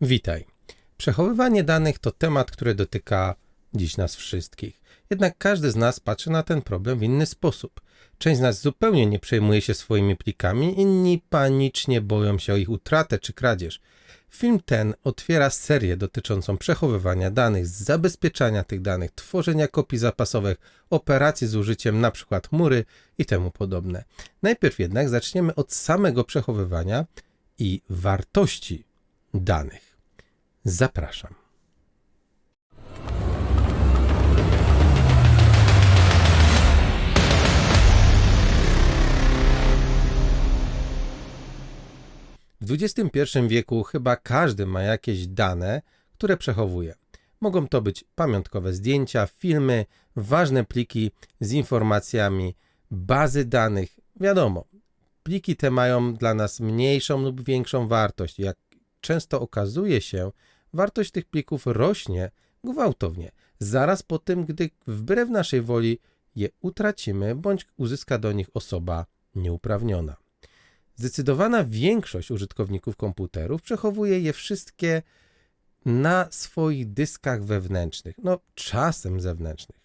Witaj. Przechowywanie danych to temat, który dotyka dziś nas wszystkich. Jednak każdy z nas patrzy na ten problem w inny sposób. Część z nas zupełnie nie przejmuje się swoimi plikami, inni panicznie boją się o ich utratę czy kradzież. Film ten otwiera serię dotyczącą przechowywania danych, zabezpieczania tych danych, tworzenia kopii zapasowych, operacji z użyciem np. mury i temu podobne. Najpierw jednak zaczniemy od samego przechowywania i wartości danych. Zapraszam. W XXI wieku chyba każdy ma jakieś dane, które przechowuje. Mogą to być pamiątkowe zdjęcia, filmy, ważne pliki z informacjami, bazy danych. Wiadomo, pliki te mają dla nas mniejszą lub większą wartość. Jak często okazuje się, wartość tych plików rośnie gwałtownie, zaraz po tym, gdy wbrew naszej woli je utracimy bądź uzyska do nich osoba nieuprawniona. Zdecydowana większość użytkowników komputerów przechowuje je wszystkie na swoich dyskach wewnętrznych, no czasem zewnętrznych.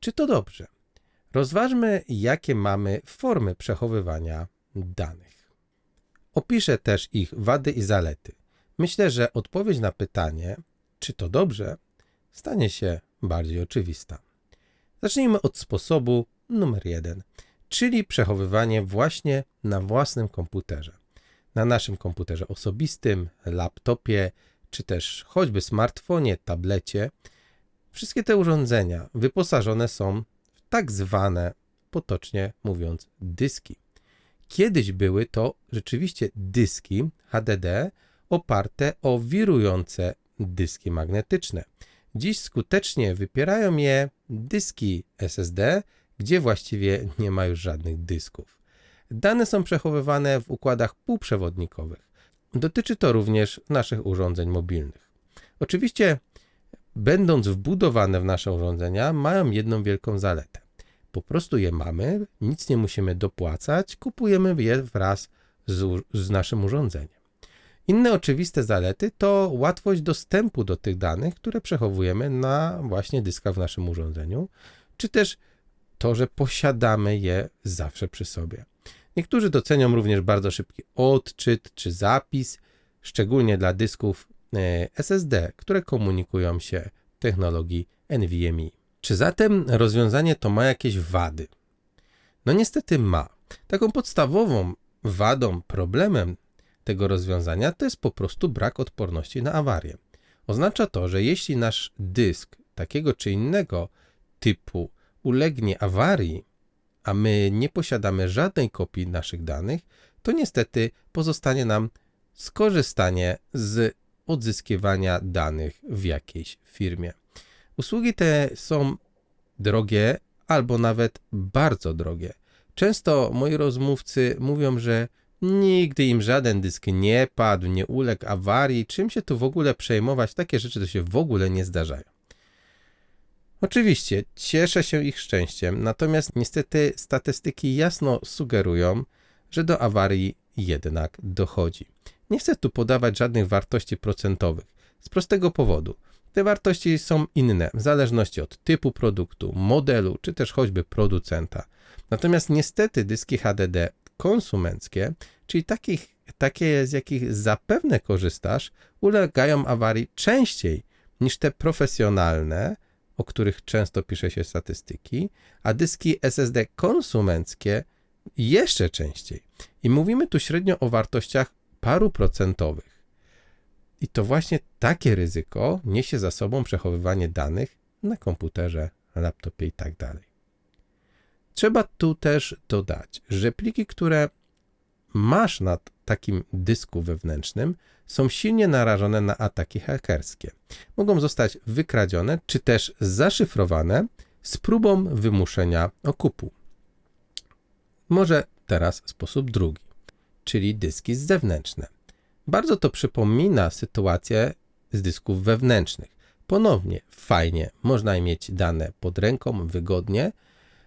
Czy to dobrze? Rozważmy, jakie mamy formy przechowywania danych. Opiszę też ich wady i zalety. Myślę, że odpowiedź na pytanie, czy to dobrze, stanie się bardziej oczywista. Zacznijmy od sposobu numer jeden, czyli przechowywanie właśnie na własnym komputerze. Na naszym komputerze osobistym, laptopie, czy też choćby smartfonie, tablecie. Wszystkie te urządzenia wyposażone są w tak zwane, potocznie mówiąc, dyski. Kiedyś były to rzeczywiście dyski HDD oparte o wirujące dyski magnetyczne. Dziś skutecznie wypierają je dyski SSD, gdzie właściwie nie ma już żadnych dysków. Dane są przechowywane w układach półprzewodnikowych. Dotyczy to również naszych urządzeń mobilnych. Oczywiście, będąc wbudowane w nasze urządzenia, mają jedną wielką zaletę. Po prostu je mamy, nic nie musimy dopłacać, kupujemy je wraz z, z naszym urządzeniem. Inne oczywiste zalety to łatwość dostępu do tych danych, które przechowujemy na właśnie dyskach w naszym urządzeniu, czy też to, że posiadamy je zawsze przy sobie. Niektórzy docenią również bardzo szybki odczyt czy zapis, szczególnie dla dysków e, SSD, które komunikują się technologii NVMe. Czy zatem rozwiązanie to ma jakieś wady? No niestety ma. Taką podstawową wadą, problemem tego rozwiązania to jest po prostu brak odporności na awarię. Oznacza to, że jeśli nasz dysk takiego czy innego typu ulegnie awarii, a my nie posiadamy żadnej kopii naszych danych, to niestety pozostanie nam skorzystanie z odzyskiwania danych w jakiejś firmie. Usługi te są drogie albo nawet bardzo drogie. Często moi rozmówcy mówią, że nigdy im żaden dysk nie padł, nie uległ awarii, czym się tu w ogóle przejmować, takie rzeczy to się w ogóle nie zdarzają. Oczywiście, cieszę się ich szczęściem, natomiast niestety statystyki jasno sugerują, że do awarii jednak dochodzi. Nie chcę tu podawać żadnych wartości procentowych, z prostego powodu. Te wartości są inne w zależności od typu produktu, modelu czy też choćby producenta. Natomiast niestety dyski HDD konsumenckie, czyli takich, takie z jakich zapewne korzystasz, ulegają awarii częściej niż te profesjonalne, o których często pisze się statystyki, a dyski SSD konsumenckie jeszcze częściej. I mówimy tu średnio o wartościach paru procentowych. I to właśnie takie ryzyko niesie za sobą przechowywanie danych na komputerze, laptopie i tak dalej. Trzeba tu też dodać, że pliki, które masz na takim dysku wewnętrznym, są silnie narażone na ataki hakerskie. Mogą zostać wykradzione czy też zaszyfrowane z próbą wymuszenia okupu. Może teraz sposób drugi, czyli dyski zewnętrzne. Bardzo to przypomina sytuację z dysków wewnętrznych. Ponownie fajnie, można mieć dane pod ręką wygodnie,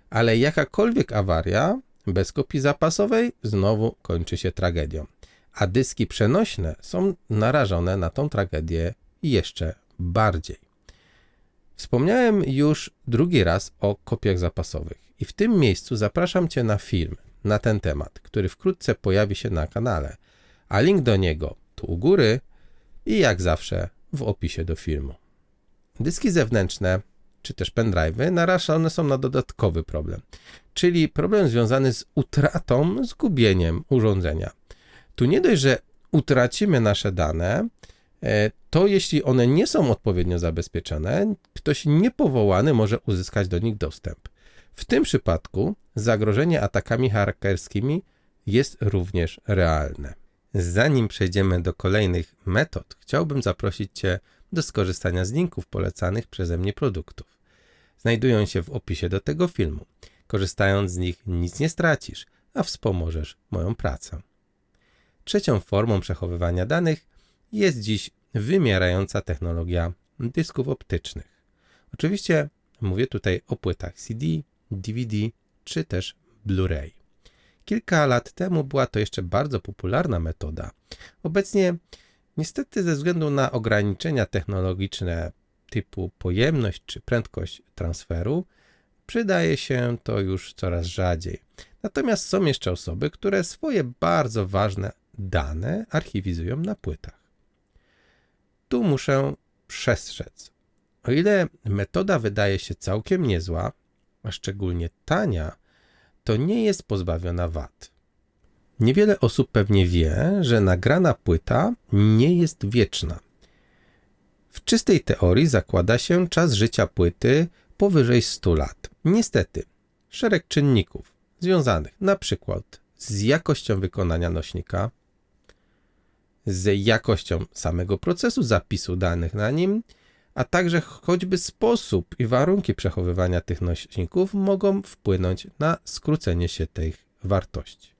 ale jakakolwiek awaria bez kopii zapasowej znowu kończy się tragedią. a dyski przenośne są narażone na tą tragedię jeszcze bardziej. Wspomniałem już drugi raz o kopiach zapasowych i w tym miejscu zapraszam Cię na film na ten temat, który wkrótce pojawi się na kanale, a link do niego tu u góry i jak zawsze w opisie do filmu. Dyski zewnętrzne czy też pendrive'y narażone są na dodatkowy problem, czyli problem związany z utratą, zgubieniem urządzenia. Tu nie dość, że utracimy nasze dane, e, to jeśli one nie są odpowiednio zabezpieczone, ktoś niepowołany może uzyskać do nich dostęp. W tym przypadku zagrożenie atakami hakerskimi jest również realne. Zanim przejdziemy do kolejnych metod, chciałbym zaprosić Cię do skorzystania z linków polecanych przeze mnie produktów. Znajdują się w opisie do tego filmu. Korzystając z nich nic nie stracisz, a wspomożesz moją pracę. Trzecią formą przechowywania danych jest dziś wymierająca technologia dysków optycznych. Oczywiście mówię tutaj o płytach CD, DVD czy też Blu-ray. Kilka lat temu była to jeszcze bardzo popularna metoda. Obecnie, niestety, ze względu na ograniczenia technologiczne typu pojemność czy prędkość transferu, przydaje się to już coraz rzadziej. Natomiast są jeszcze osoby, które swoje bardzo ważne dane archiwizują na płytach. Tu muszę przestrzec. O ile metoda wydaje się całkiem niezła, a szczególnie tania, to nie jest pozbawiona wad. Niewiele osób pewnie wie, że nagrana płyta nie jest wieczna. W czystej teorii zakłada się czas życia płyty powyżej 100 lat. Niestety, szereg czynników związanych przykład z jakością wykonania nośnika, z jakością samego procesu zapisu danych na nim, a także choćby sposób i warunki przechowywania tych nośników mogą wpłynąć na skrócenie się tych wartości.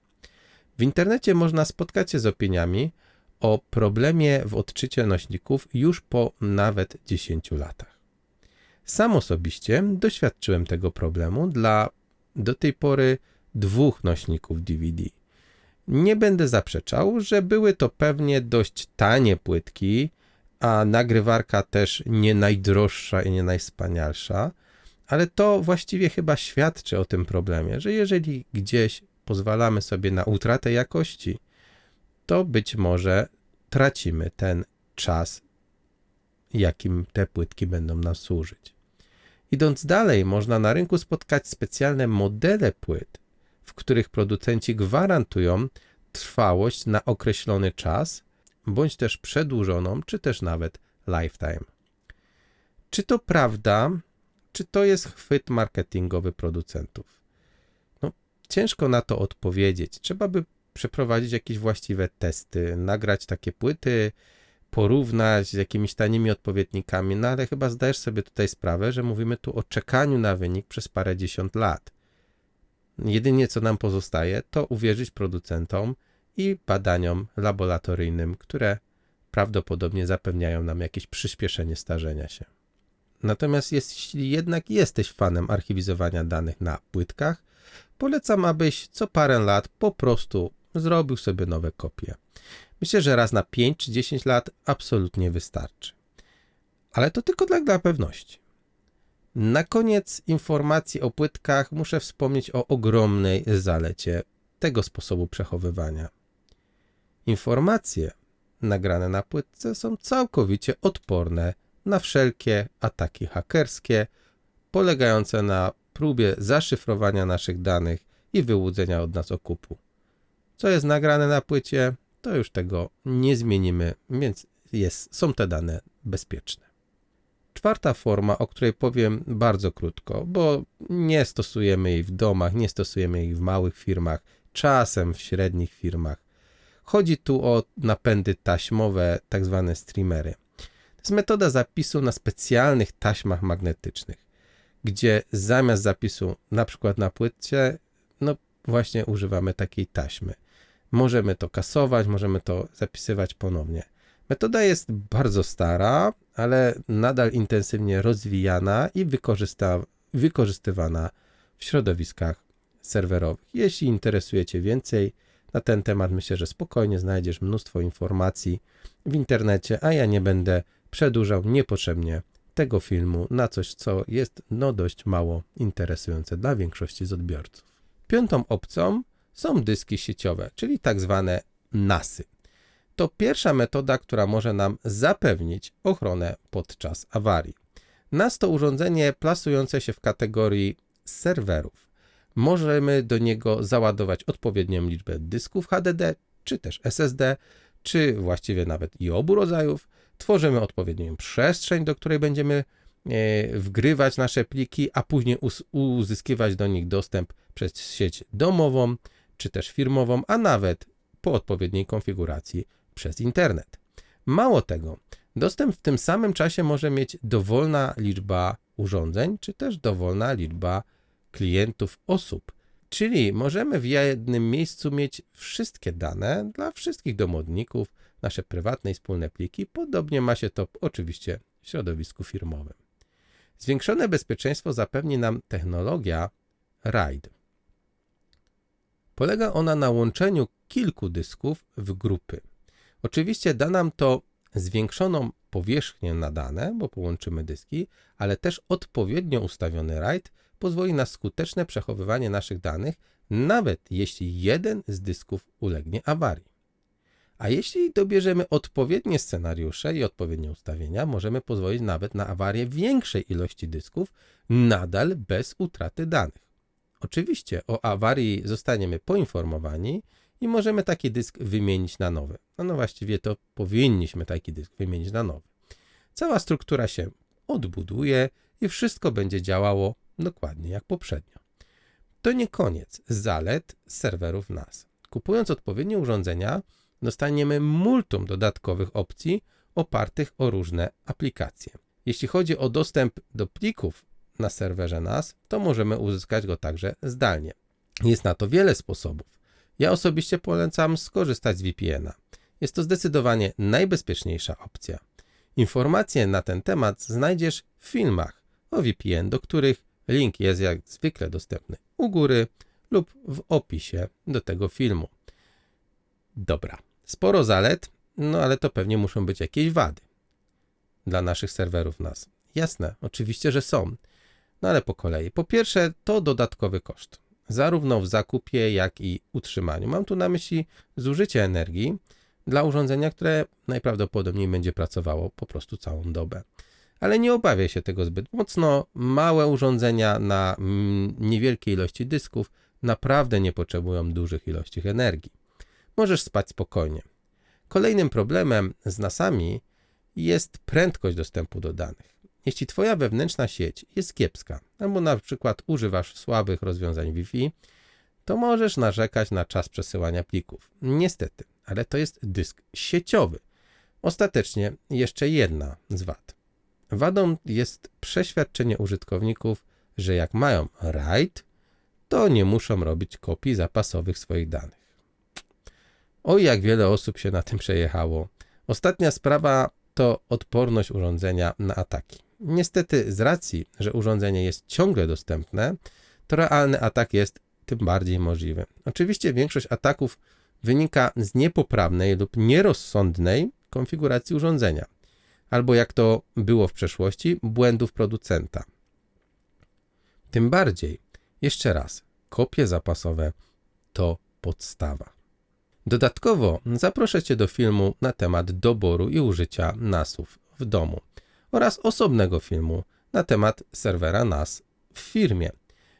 W internecie można spotkać się z opiniami o problemie w odczycie nośników już po nawet 10 latach. Sam osobiście doświadczyłem tego problemu dla do tej pory dwóch nośników DVD. Nie będę zaprzeczał, że były to pewnie dość tanie płytki, a nagrywarka też nie najdroższa i nie najwspanialsza, ale to właściwie chyba świadczy o tym problemie, że jeżeli gdzieś pozwalamy sobie na utratę jakości, to być może tracimy ten czas, jakim te płytki będą nam służyć. Idąc dalej, można na rynku spotkać specjalne modele płyt, w których producenci gwarantują trwałość na określony czas, bądź też przedłużoną, czy też nawet lifetime. Czy to prawda, czy to jest chwyt marketingowy producentów? No, ciężko na to odpowiedzieć. Trzeba by przeprowadzić jakieś właściwe testy, nagrać takie płyty, porównać z jakimiś tanimi odpowiednikami, no ale chyba zdajesz sobie tutaj sprawę, że mówimy tu o czekaniu na wynik przez parę dziesiąt lat. Jedynie co nam pozostaje, to uwierzyć producentom i badaniom laboratoryjnym, które prawdopodobnie zapewniają nam jakieś przyspieszenie starzenia się. Natomiast jeśli jednak jesteś fanem archiwizowania danych na płytkach, polecam, abyś co parę lat po prostu zrobił sobie nowe kopie. Myślę, że raz na 5 czy 10 lat absolutnie wystarczy. Ale to tylko dla, dla pewności. Na koniec informacji o płytkach muszę wspomnieć o ogromnej zalecie tego sposobu przechowywania. Informacje nagrane na płytce są całkowicie odporne na wszelkie ataki hakerskie, polegające na próbie zaszyfrowania naszych danych i wyłudzenia od nas okupu. Co jest nagrane na płycie, to już tego nie zmienimy, więc jest, są te dane bezpieczne. Czwarta forma, o której powiem bardzo krótko, bo nie stosujemy jej w domach, nie stosujemy jej w małych firmach, czasem w średnich firmach. Chodzi tu o napędy taśmowe, tak zwane streamery. To jest metoda zapisu na specjalnych taśmach magnetycznych, gdzie zamiast zapisu na przykład na płycie, no właśnie używamy takiej taśmy. Możemy to kasować, możemy to zapisywać ponownie. Metoda jest bardzo stara, ale nadal intensywnie rozwijana i wykorzystywana w środowiskach serwerowych. Jeśli interesujecie więcej, Na ten temat myślę, że spokojnie znajdziesz mnóstwo informacji w internecie, a ja nie będę przedłużał niepotrzebnie tego filmu na coś, co jest no dość mało interesujące dla większości z odbiorców. Piątą opcją są dyski sieciowe, czyli tak zwane NASy. To pierwsza metoda, która może nam zapewnić ochronę podczas awarii. NAS to urządzenie plasujące się w kategorii serwerów. Możemy do niego załadować odpowiednią liczbę dysków HDD, czy też SSD, czy właściwie nawet i obu rodzajów. Tworzymy odpowiednią przestrzeń, do której będziemy e, wgrywać nasze pliki, a później uzyskiwać do nich dostęp przez sieć domową, czy też firmową, a nawet po odpowiedniej konfiguracji przez internet. Mało tego, dostęp w tym samym czasie może mieć dowolna liczba urządzeń, czy też dowolna liczba klientów osób. Czyli możemy w jednym miejscu mieć wszystkie dane dla wszystkich domowników, nasze prywatne i wspólne pliki. Podobnie ma się to oczywiście w środowisku firmowym. Zwiększone bezpieczeństwo zapewni nam technologia RAID. Polega ona na łączeniu kilku dysków w grupy. Oczywiście da nam to zwiększoną powierzchnię na dane, bo połączymy dyski, ale też odpowiednio ustawiony RAID pozwoli na skuteczne przechowywanie naszych danych, nawet jeśli jeden z dysków ulegnie awarii. A jeśli dobierzemy odpowiednie scenariusze i odpowiednie ustawienia, możemy pozwolić nawet na awarię większej ilości dysków, nadal bez utraty danych. Oczywiście o awarii zostaniemy poinformowani i możemy taki dysk wymienić na nowy. No, no właściwie to powinniśmy taki dysk wymienić na nowy. Cała struktura się odbuduje i wszystko będzie działało dokładnie jak poprzednio. To nie koniec zalet serwerów NAS. Kupując odpowiednie urządzenia, dostaniemy multum dodatkowych opcji opartych o różne aplikacje. Jeśli chodzi o dostęp do plików na serwerze NAS, to możemy uzyskać go także zdalnie. Jest na to wiele sposobów. Ja osobiście polecam skorzystać z VPN-a. Jest to zdecydowanie najbezpieczniejsza opcja. Informacje na ten temat znajdziesz w filmach o VPN, do których link jest jak zwykle dostępny u góry lub w opisie do tego filmu. Dobra, sporo zalet, no ale to pewnie muszą być jakieś wady dla naszych serwerów NAS. Jasne, oczywiście, że są. No ale po kolei. Po pierwsze, to dodatkowy koszt, zarówno w zakupie, jak i utrzymaniu. Mam tu na myśli zużycie energii dla urządzenia, które najprawdopodobniej będzie pracowało po prostu całą dobę. Ale nie obawiaj się tego zbyt mocno. Małe urządzenia na mm, niewielkiej ilości dysków naprawdę nie potrzebują dużych ilości energii. Możesz spać spokojnie. Kolejnym problemem z NASami jest prędkość dostępu do danych. Jeśli Twoja wewnętrzna sieć jest kiepska, albo na przykład używasz słabych rozwiązań Wi-Fi, to możesz narzekać na czas przesyłania plików. Niestety, ale to jest dysk sieciowy. Ostatecznie jeszcze jedna z wad. Wadą jest przeświadczenie użytkowników, że jak mają RAID, to nie muszą robić kopii zapasowych swoich danych. Oj, jak wiele osób się na tym przejechało. Ostatnia sprawa to odporność urządzenia na ataki. Niestety, z racji, że urządzenie jest ciągle dostępne, to realny atak jest tym bardziej możliwy. Oczywiście większość ataków wynika z niepoprawnej lub nierozsądnej konfiguracji urządzenia, albo jak to było w przeszłości, błędów producenta. Tym bardziej, jeszcze raz, kopie zapasowe to podstawa. Dodatkowo zaproszę Cię do filmu na temat doboru i użycia NASów w domu oraz osobnego filmu na temat serwera NAS w firmie.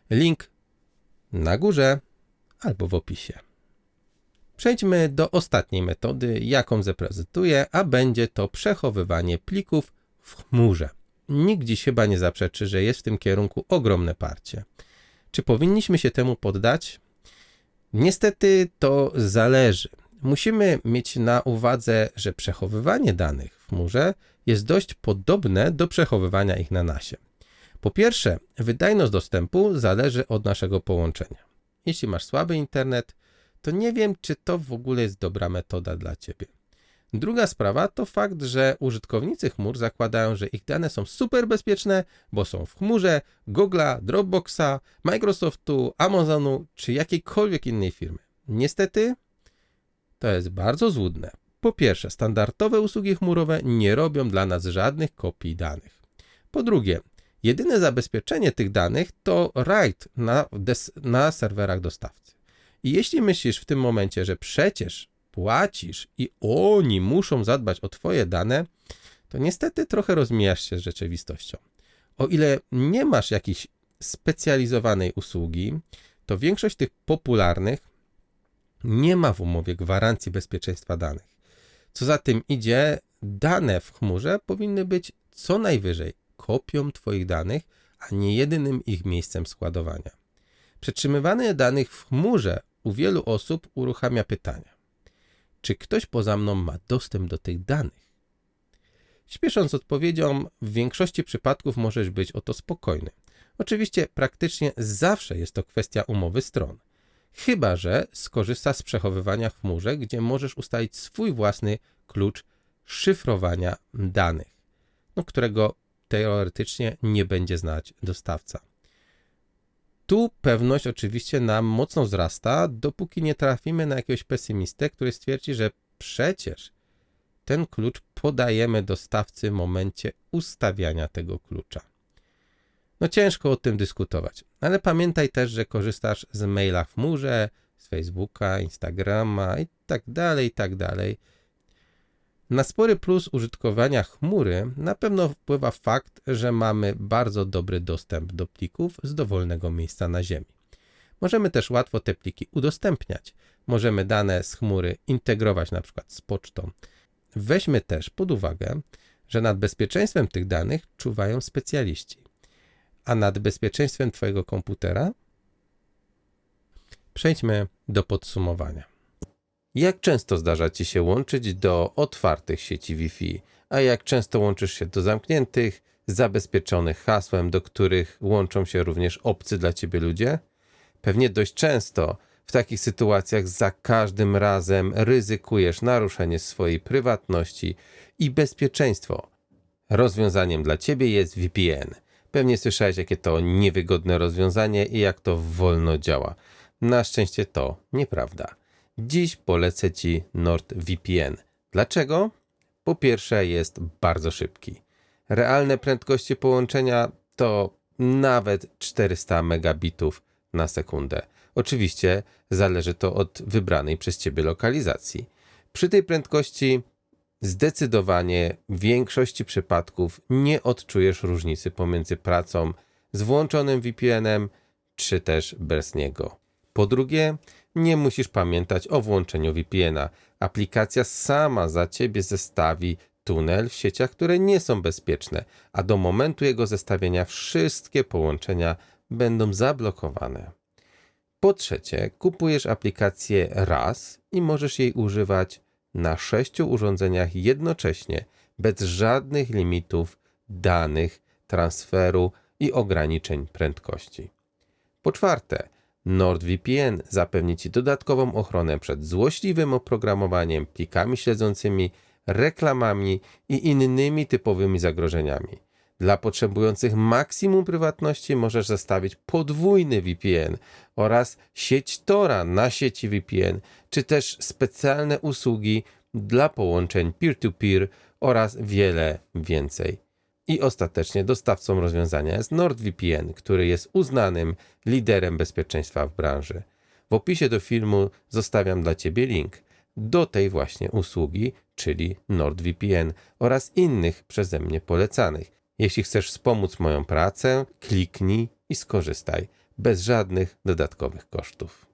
Link na górze albo w opisie. Przejdźmy do ostatniej metody, jaką zaprezentuję, a będzie to przechowywanie plików w chmurze. Nikt dziś chyba nie zaprzeczy, że jest w tym kierunku ogromne parcie. Czy powinniśmy się temu poddać? Niestety to zależy. Musimy mieć na uwadze, że przechowywanie danych w chmurze jest dość podobne do przechowywania ich na nasie. Po pierwsze, wydajność dostępu zależy od naszego połączenia. Jeśli masz słaby internet, to nie wiem, czy to w ogóle jest dobra metoda dla ciebie. Druga sprawa to fakt, że użytkownicy chmur zakładają, że ich dane są super bezpieczne, bo są w chmurze Google'a, Dropboxa, Microsoftu, Amazonu czy jakiejkolwiek innej firmy. Niestety, To jest bardzo złudne. Po pierwsze, standardowe usługi chmurowe nie robią dla nas żadnych kopii danych. Po drugie, jedyne zabezpieczenie tych danych to RAID na, na serwerach dostawcy. I jeśli myślisz w tym momencie, że przecież płacisz i oni muszą zadbać o Twoje dane, to niestety trochę rozmijasz się z rzeczywistością. O ile nie masz jakiejś specjalizowanej usługi, to większość tych popularnych nie ma w umowie gwarancji bezpieczeństwa danych. Co za tym idzie, dane w chmurze powinny być co najwyżej kopią Twoich danych, a nie jedynym ich miejscem składowania. Przetrzymywanie danych w chmurze u wielu osób uruchamia pytania: czy ktoś poza mną ma dostęp do tych danych? Śpiesząc odpowiedzią, w większości przypadków możesz być o to spokojny. Oczywiście praktycznie zawsze jest to kwestia umowy stron. Chyba, że skorzystasz z przechowywania w chmurze, gdzie możesz ustalić swój własny klucz szyfrowania danych, no, którego teoretycznie nie będzie znać dostawca. Tu pewność oczywiście nam mocno wzrasta, dopóki nie trafimy na jakiegoś pesymistę, który stwierdzi, że przecież ten klucz podajemy dostawcy w momencie ustawiania tego klucza. No ciężko o tym dyskutować, ale pamiętaj też, że korzystasz z maila w chmurze, z Facebooka, Instagrama i tak dalej, i tak dalej. Na spory plus użytkowania chmury na pewno wpływa fakt, że mamy bardzo dobry dostęp do plików z dowolnego miejsca na Ziemi. Możemy też łatwo te pliki udostępniać. Możemy dane z chmury integrować na przykład z pocztą. Weźmy też pod uwagę, że nad bezpieczeństwem tych danych czuwają specjaliści. A nad bezpieczeństwem Twojego komputera? Przejdźmy do podsumowania. Jak często zdarza Ci się łączyć do otwartych sieci Wi-Fi, a jak często łączysz się do zamkniętych, zabezpieczonych hasłem, do których łączą się również obcy dla Ciebie ludzie? Pewnie dość często. W takich sytuacjach za każdym razem ryzykujesz naruszenie swojej prywatności i bezpieczeństwo. Rozwiązaniem dla Ciebie jest VPN. Pewnie słyszałeś, jakie to niewygodne rozwiązanie i jak to wolno działa. Na szczęście to nieprawda. Dziś polecę Ci NordVPN. Dlaczego? Po pierwsze, jest bardzo szybki. Realne prędkości połączenia to nawet 400 megabitów na sekundę. Oczywiście zależy to od wybranej przez Ciebie lokalizacji. Przy tej prędkości zdecydowanie w większości przypadków nie odczujesz różnicy pomiędzy pracą z włączonym VPN-em czy też bez niego. Po drugie, nie musisz pamiętać o włączeniu VPN-a. Aplikacja sama za ciebie zestawi tunel w sieciach, które nie są bezpieczne, a do momentu jego zestawienia wszystkie połączenia będą zablokowane. Po trzecie, kupujesz aplikację raz i możesz jej używać na sześciu urządzeniach jednocześnie, bez żadnych limitów danych, transferu i ograniczeń prędkości. Po czwarte, NordVPN zapewni Ci dodatkową ochronę przed złośliwym oprogramowaniem, plikami śledzącymi, reklamami i innymi typowymi zagrożeniami. Dla potrzebujących maksimum prywatności możesz zestawić podwójny VPN oraz sieć Tora na sieci VPN, czy też specjalne usługi dla połączeń peer-to-peer -peer oraz wiele więcej. I ostatecznie dostawcą rozwiązania jest NordVPN, który jest uznanym liderem bezpieczeństwa w branży. W opisie do filmu zostawiam dla Ciebie link do tej właśnie usługi, czyli NordVPN oraz innych przeze mnie polecanych. Jeśli chcesz wspomóc moją pracę, kliknij i skorzystaj bez żadnych dodatkowych kosztów.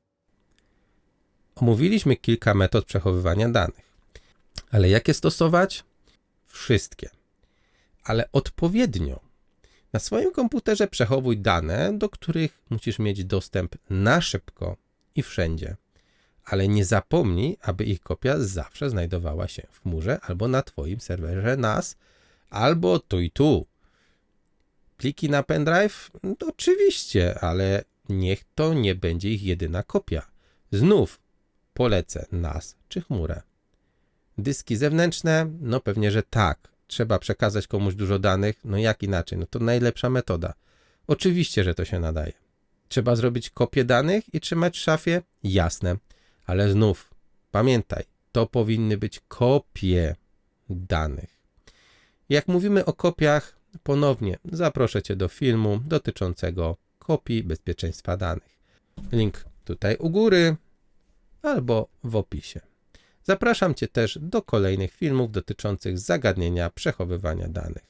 Omówiliśmy kilka metod przechowywania danych. Ale jakie stosować? Wszystkie ale odpowiednio. Na swoim komputerze przechowuj dane, do których musisz mieć dostęp na szybko i wszędzie. Ale nie zapomnij, aby ich kopia zawsze znajdowała się w chmurze albo na Twoim serwerze NAS, albo tu i tu. Pliki na pendrive? No, oczywiście, ale niech to nie będzie ich jedyna kopia. Znów polecę NAS czy chmurę. Dyski zewnętrzne? No pewnie, że tak, trzeba przekazać komuś dużo danych, no jak inaczej? No to najlepsza metoda. Oczywiście, że to się nadaje. Trzeba zrobić kopię danych i trzymać w szafie? Jasne, ale znów pamiętaj, to powinny być kopie danych. Jak mówimy o kopiach, ponownie zaproszę Cię do filmu dotyczącego kopii bezpieczeństwa danych. Link tutaj u góry albo w opisie. Zapraszam Cię też do kolejnych filmów dotyczących zagadnienia przechowywania danych,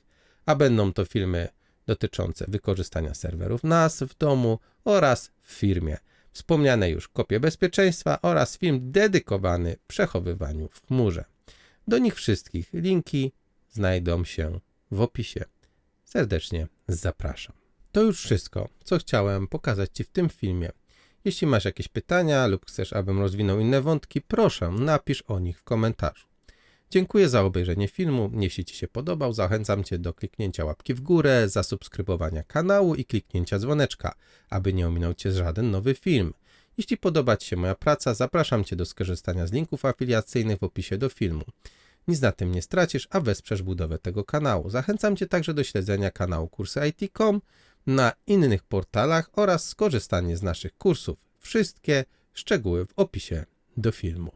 a będą to filmy dotyczące wykorzystania serwerów NAS w domu oraz w firmie. Wspomniane już kopie bezpieczeństwa oraz film dedykowany przechowywaniu w chmurze. Do nich wszystkich linki znajdą się w opisie. Serdecznie zapraszam. To już wszystko, co chciałem pokazać Ci w tym filmie. Jeśli masz jakieś pytania lub chcesz, abym rozwinął inne wątki, proszę napisz o nich w komentarzu. Dziękuję za obejrzenie filmu. Jeśli Ci się podobał, zachęcam Cię do kliknięcia łapki w górę, zasubskrybowania kanału i kliknięcia dzwoneczka, aby nie ominął Cię żaden nowy film. Jeśli podoba Ci się moja praca, zapraszam Cię do skorzystania z linków afiliacyjnych w opisie do filmu. Nic na tym nie stracisz, a wesprzesz budowę tego kanału. Zachęcam Cię także do śledzenia kanału Kursy IT.com na innych portalach oraz skorzystanie z naszych kursów. Wszystkie szczegóły w opisie do filmu.